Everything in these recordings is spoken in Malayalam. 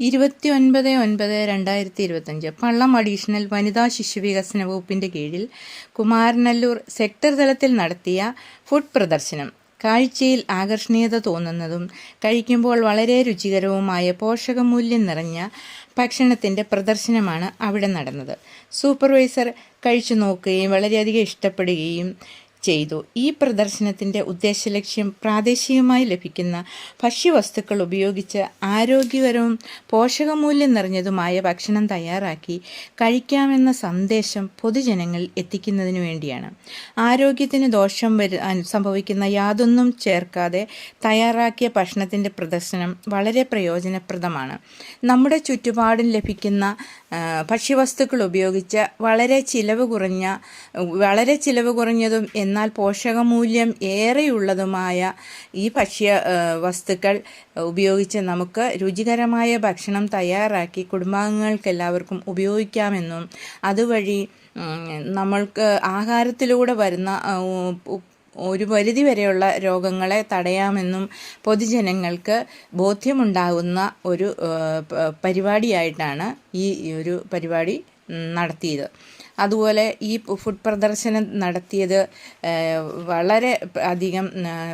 ഇരുപത്തി ഒൻപത് ഒൻപത് രണ്ടായിരത്തി ഇരുപത്തഞ്ച് പള്ളം അഡീഷണൽ വനിതാ ശിശു വികസന വകുപ്പിന്റെ കീഴിൽ കുമാരനല്ലൂർ സെക്ടർ തലത്തിൽ നടത്തിയ ഫുഡ് പ്രദർശനം. കാഴ്ചയിൽ ആകർഷണീയത തോന്നുന്നതും കഴിക്കുമ്പോൾ വളരെ രുചികരവുമായ പോഷകമൂല്യം നിറഞ്ഞ ഭക്ഷണത്തിന്റെ പ്രദർശനമാണ് അവിടെ നടന്നത്. സൂപ്പർവൈസർ കഴിച്ചു നോക്കുകയും വളരെയധികം ഇഷ്ടപ്പെടുകയും ചെയ്തു. ഈ പ്രദർശനത്തിന്റെ ഉദ്ദേശലക്ഷ്യം പ്രാദേശികമായി ലഭിക്കുന്ന ഭക്ഷ്യവസ്തുക്കൾ ഉപയോഗിച്ച് ആരോഗ്യകരവും പോഷകമൂല്യം നിറഞ്ഞതുമായ ഭക്ഷണം തയ്യാറാക്കി കഴിക്കാമെന്ന സന്ദേശം പൊതുജനങ്ങളിൽ എത്തിക്കുന്നതിന് വേണ്ടിയാണ്. ആരോഗ്യത്തിന് ദോഷം വരു സംഭവിക്കുന്ന യാതൊന്നും ചേർക്കാതെ തയ്യാറാക്കിയ ഭക്ഷണത്തിന്റെ പ്രദർശനം വളരെ പ്രയോജനപ്രദമാണ്. നമ്മുടെ ചുറ്റുപാടും ലഭിക്കുന്ന ഭക്ഷ്യവസ്തുക്കൾ ഉപയോഗിച്ച് വളരെ ചിലവ് കുറഞ്ഞ വളരെ ചിലവ് കുറഞ്ഞതും എന്നാൽ പോഷകമൂല്യം ഏറെയുള്ളതുമായ ഈ ഭക്ഷ്യ വസ്തുക്കൾ ഉപയോഗിച്ച് നമുക്ക് രുചികരമായ ഭക്ഷണം തയ്യാറാക്കി കുടുംബാംഗങ്ങൾക്ക് എല്ലാവർക്കും ഉപയോഗിക്കാമെന്നും അതുവഴി നമ്മൾക്ക് ആഹാരത്തിലൂടെ വരുന്ന ഒരു പരിധി വരെയുള്ള രോഗങ്ങളെ തടയാമെന്നും പൊതുജനങ്ങൾക്ക് ബോധ്യമുണ്ടാകുന്ന ഒരു പരിപാടിയായിട്ടാണ് ഈ ഒരു പരിപാടി നടത്തിയത്. അതുപോലെ ഈ ഫുഡ് പ്രദർശനം നടത്തിയത് വളരെ അധികം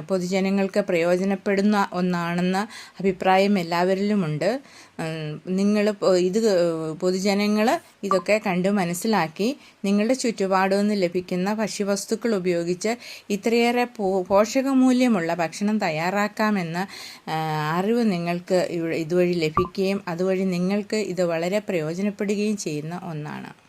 പൊതുജനങ്ങൾക്ക് പ്രയോജനപ്പെടുന്ന ഒന്നാണെന്ന അഭിപ്രായം എല്ലാവരിലുമുണ്ട്. നിങ്ങൾ ഇത് പൊതുജനങ്ങൾ ഇതൊക്കെ കണ്ട് മനസ്സിലാക്കി നിങ്ങളുടെ ചുറ്റുപാടിൽ നിന്ന് ലഭിക്കുന്ന ഭക്ഷ്യവസ്തുക്കൾ ഉപയോഗിച്ച് ഇത്രയേറെ പോഷകമൂല്യമുള്ള ഭക്ഷണം തയ്യാറാക്കാമെന്ന അറിവ് നിങ്ങൾക്ക് ഇതുവഴി ലഭിക്കുകയും അതുവഴി നിങ്ങൾക്ക് ഇത് വളരെ പ്രയോജനപ്പെടുകയും ചെയ്യുന്ന ഒന്നാണ്.